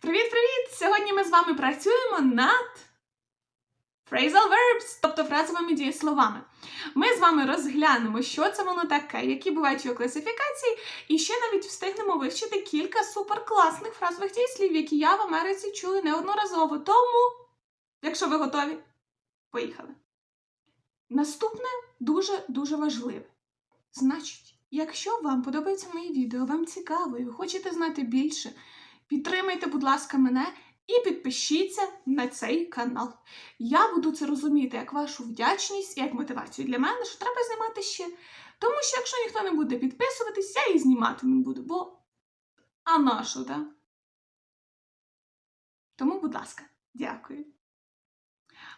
Привіт-привіт! Сьогодні ми з вами працюємо над phrasal verbs, тобто фразовими дієсловами. Ми з вами розглянемо, що це воно таке, які бувають його класифікації, і ще навіть встигнемо вивчити кілька суперкласних фразових дієслів, які я в Америці чую неодноразово. Тому, якщо ви готові, поїхали. Наступне дуже-дуже важливе. Значить, якщо вам подобається моє відео, вам цікаво і ви хочете знати більше, підтримайте, будь ласка, мене і підпишіться на цей канал. Я буду це розуміти як вашу вдячність і як мотивацію для мене, що треба знімати ще. Тому що якщо ніхто не буде підписуватись, я і знімати не буду, бо а на що, да? Тому, будь ласка, дякую.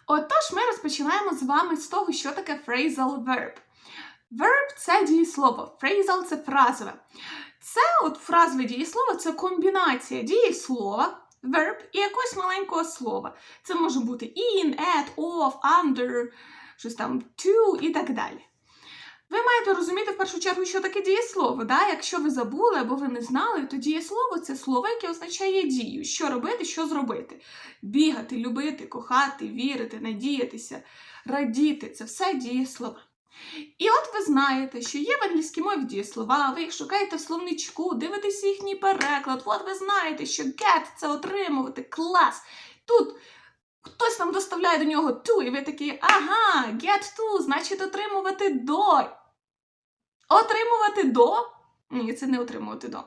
Отож, ми розпочинаємо з вами з того, що таке phrasal verb. Verb – це дієслово, phrasal – це фразове. Це от фразове дієслово це комбінація дієслова, verb і якогось маленького слова. Це може бути in, at, of, under, щось там to і так далі. Ви маєте розуміти в першу чергу, що таке дієслово. Да? Якщо ви забули або ви не знали, то дієслово це слово, яке означає дію. Що робити, що зробити. Бігати, любити, кохати, вірити, надіятися, радіти це все дієслова. І от ви знаєте, що є в англійській мові дієслова, ви їх шукаєте в словничку, дивитеся їхній переклад. От ви знаєте, що get – це отримувати, клас. Тут хтось нам доставляє до нього to, і ви такі, ага, get to, значить отримувати до. Отримувати до? Ні, це не отримувати до.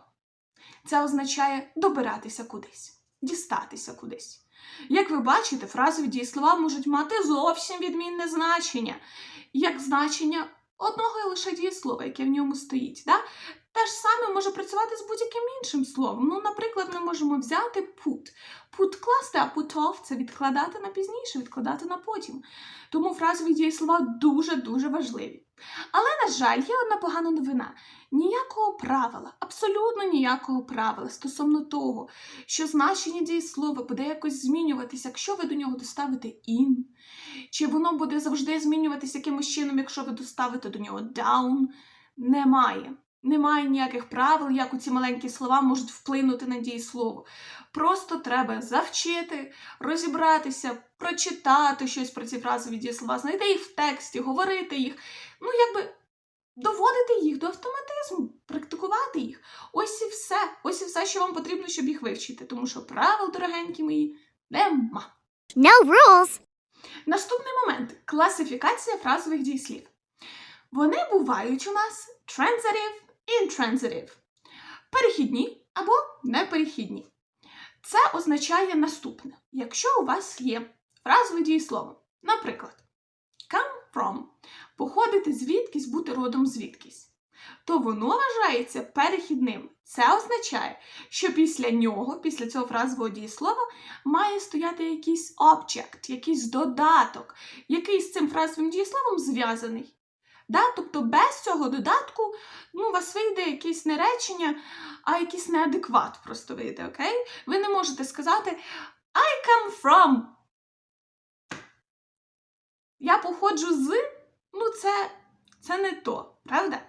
Це означає добиратися кудись, дістатися кудись. Як ви бачите, фразові дієслова можуть мати зовсім відмінне значення, як значення одного і лише дієслова, яке в ньому стоїть. Да? Те ж саме може працювати з будь-яким іншим словом. Ну, наприклад, ми можемо взяти put. Put класти, а put це відкладати на пізніше, відкладати на потім. Тому фразові дієслова дуже-дуже важливі. Але, на жаль, є одна погана новина. Ніякого правила, абсолютно ніякого правила стосовно того, що значення дієслова буде якось змінюватися, якщо ви до нього доставите in, чи воно буде завжди змінюватися якимось чином, якщо ви доставите до нього down, немає. Немає ніяких правил, як у ці маленькі слова можуть вплинути на дієслово. Просто треба завчити, розібратися, прочитати щось про ці фразові дієслова, знайти їх в тексті, говорити їх. Ну, якби доводити їх до автоматизму, практикувати їх. Ось і все. Ось і все, що вам потрібно, щоб їх вивчити. Тому що правил, дорогенькі мої, нема. No rules. Наступний момент класифікація фразових дієслів. Вони бувають у нас transitive, intransitive, перехідні або неперехідні. Це означає наступне: якщо у вас є фразове дієслово, наприклад, come from походити звідкись, бути родом звідкись, то воно вважається перехідним. Це означає, що після нього, після цього фразового дієслова, має стояти якийсь object, якийсь додаток, який з цим фразовим дієсловом зв'язаний. Да? Тобто без цього додатку ну, у вас вийде якесь не речення, а якийсь неадекват просто вийде, окей? Ви не можете сказати I come from. Я походжу з. Ну, це, це не то, правда?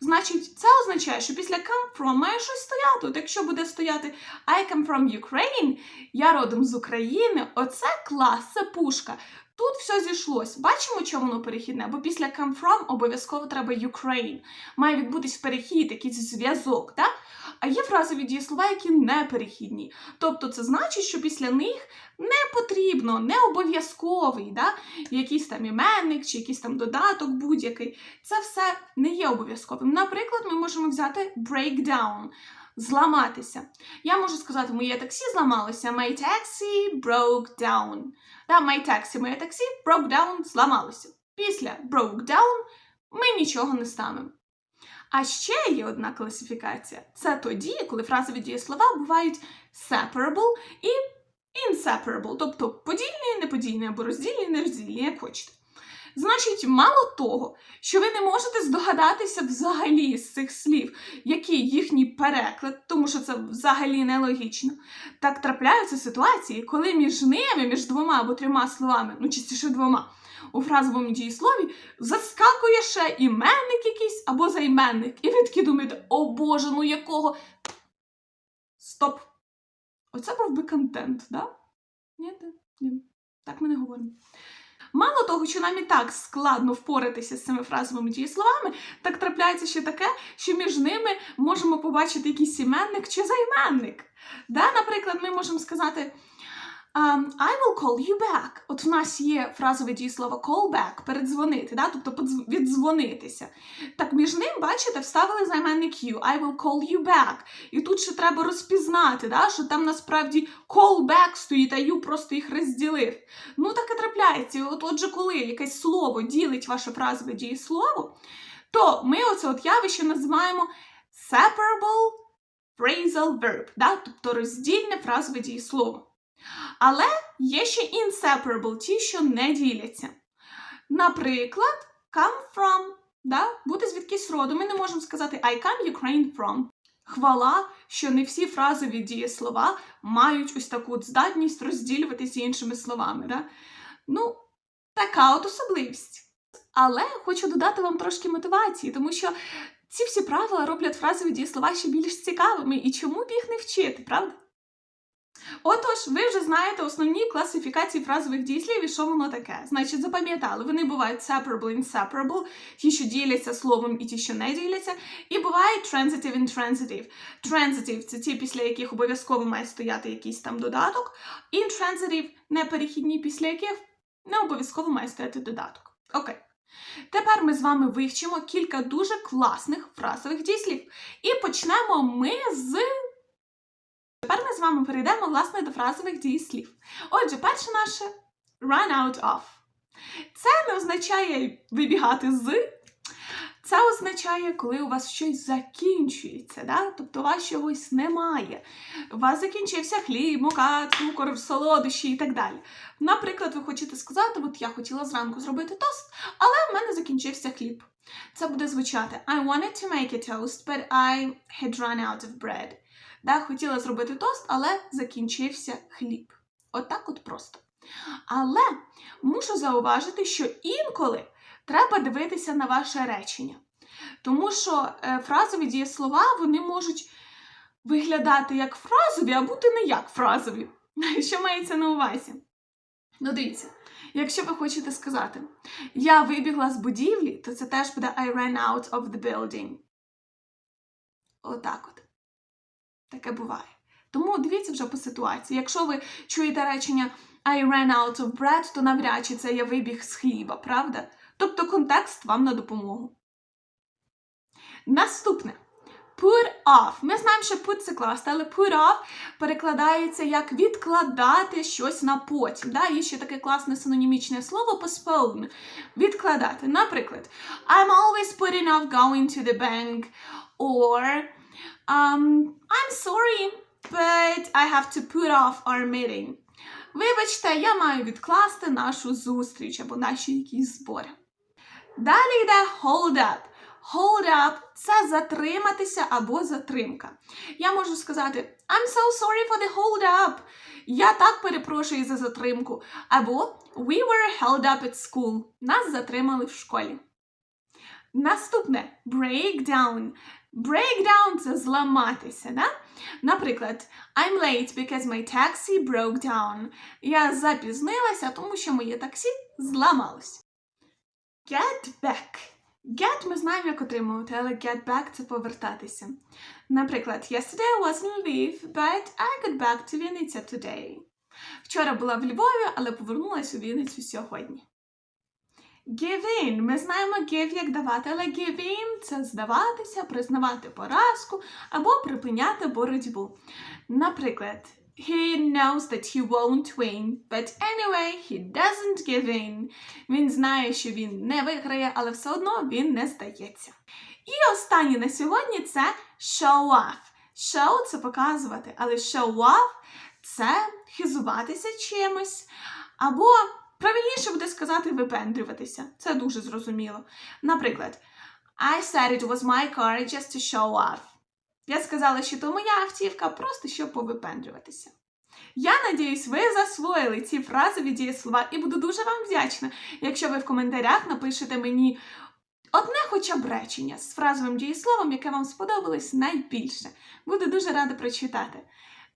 Значить, це означає, що після come from має щось стояти. От якщо буде стояти I come from Ukraine, я родом з України, оце клас, це пушка. Тут все зійшлось. Бачимо, чому воно перехідне? Бо після come from обов'язково треба Ukraine. Має відбутись перехід, якийсь зв'язок. Да? А є фразові дієслова, які не перехідні. Тобто це значить, що після них не потрібно, не обов'язковий, да? якийсь там іменник чи якийсь там додаток будь-який. Це все не є обов'язковим. Наприклад, ми можемо взяти breakdown. Зламатися. Я можу сказати, моє таксі зламалося. My taxi broke down. Да, my taxi, моє таксі broke down, зламалося. Після broke down ми нічого не ставимо. А ще є одна класифікація. Це тоді, коли фразові дієслова бувають separable і inseparable, тобто подільні, неподільні або роздільні, нероздільні, як хочете. Значить, мало того, що ви не можете здогадатися взагалі з цих слів, який їхній переклад, тому що це взагалі нелогічно. Так трапляються ситуації, коли між ними, між двома або трьома словами, ну частіше двома, у фразовому дієслові заскакує ще іменник якийсь або займенник. І ви такі думаєте, о Боже, ну якого? Стоп! Оце був би контент, да? Ні, ні. Так ми не говоримо. Мало того, що нам і так складно впоратися з цими фразовими дієсловами, так трапляється ще таке, що між ними можемо побачити якийсь іменник чи займенник. Да? Наприклад, ми можемо сказати um, I will call you back. От в нас є фразове дієслово call back, передзвонити, да? тобто віддзвонитися. Так між ним, бачите, вставили займенник you, I will call you back. І тут ще треба розпізнати, да? що там насправді call back стоїть, а you просто їх розділив. Ну, так і трапляється. От, отже, коли якесь слово ділить ваше фразове дієслово, то ми оце от явище називаємо separable phrasal verb, да? тобто роздільне фразове дієслово. Але є ще inseparable, ті, що не діляться. Наприклад, come from, да? бути звідкись роду. Ми не можемо сказати I come Ukraine from. Хвала, що не всі фразові дієслова мають ось таку здатність розділюватися іншими словами. Да? Ну, така от особливість. Але хочу додати вам трошки мотивації, тому що ці всі правила роблять фразові дієслова ще більш цікавими, і чому б їх не вчити, правда? Отож, ви вже знаєте основні класифікації фразових дієслів і що воно таке. Значить, запам'ятали, вони бувають separable, inseparable, ті, що діляться словом і ті, що не діляться. І бувають transitive, intransitive. Transitive – це ті, після яких обов'язково має стояти якийсь там додаток. Intransitive – неперехідні, після яких не обов'язково має стояти додаток. Окей. Тепер ми з вами вивчимо кілька дуже класних фразових дієслів. І почнемо ми з. Тепер ми з вами перейдемо власне до фразових дієслів. Отже, перше наше run out of. Це не означає вибігати з. Це означає, коли у вас щось закінчується, да? тобто у вас чогось немає. У вас закінчився хліб, мука, цукор, солодощі і так далі. Наприклад, ви хочете сказати, от я хотіла зранку зробити тост, але в мене закінчився хліб. Це буде звучати I wanted to make a toast, but I had run out of bread. Да, хотіла зробити тост, але закінчився хліб. Отак от, просто. Але мушу зауважити, що інколи треба дивитися на ваше речення. Тому що е, фразові дієслова вони можуть виглядати як фразові, а бути не як фразові. Що мається на увазі? Ну, дивіться, якщо ви хочете сказати Я вибігла з будівлі, то це теж буде I ran out of the building. Отак от. Таке буває. Тому дивіться вже по ситуації. Якщо ви чуєте речення I ran out of bread, то навряд чи це я вибіг з хліба, правда? Тобто контекст вам на допомогу. Наступне. Put off. Ми знаємо, що put це класти, але put off перекладається як відкладати щось на потім. Да? Є ще таке класне синонімічне слово postpone. Відкладати. Наприклад, I'm always putting off going to the bank. Or um, I'm sorry, but I have to put off our meeting. Вибачте, я маю відкласти нашу зустріч або наші якісь збори. Далі йде hold up. Hold up – це затриматися або затримка. Я можу сказати I'm so sorry for the hold up. Я так перепрошую за затримку. Або We were held up at school. Нас затримали в школі. Наступне breakdown. Breakdown – це зламатися. Да? Наприклад, I'm late because my taxi broke down. Я запізнилася, тому що моє таксі зламалось. Get back. Get ми знаємо, як отримувати, але get back це повертатися. Наприклад, yesterday I was in Lviv, but I got back to Вінниця today. Вчора була в Львові, але повернулася у Вінницю сьогодні. Give. Ми знаємо give як давати, але give це здаватися, признавати поразку або припиняти боротьбу. Наприклад, He knows that he won't win, but anyway, he doesn't give in. Він знає, що він не виграє, але все одно він не здається. І останнє на сьогодні це show off. Show – це показувати, але show off – це хизуватися чимось, або правильніше буде сказати випендрюватися. Це дуже зрозуміло. Наприклад, I said it was my car just to show off. Я сказала, що то моя автівка, просто щоб повипендрюватися. Я надіюсь, ви засвоїли ці фразові дієслова і буду дуже вам вдячна, якщо ви в коментарях напишете мені одне хоча б речення з фразовим дієсловом, яке вам сподобалось найбільше. Буду дуже рада прочитати.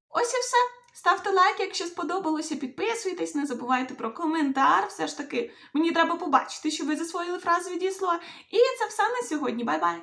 Ось і все. Ставте лайк, якщо сподобалося, підписуйтесь, не забувайте про коментар. Все ж таки, мені треба побачити, що ви засвоїли фразу від дієслова. І це все на сьогодні. Бай-бай!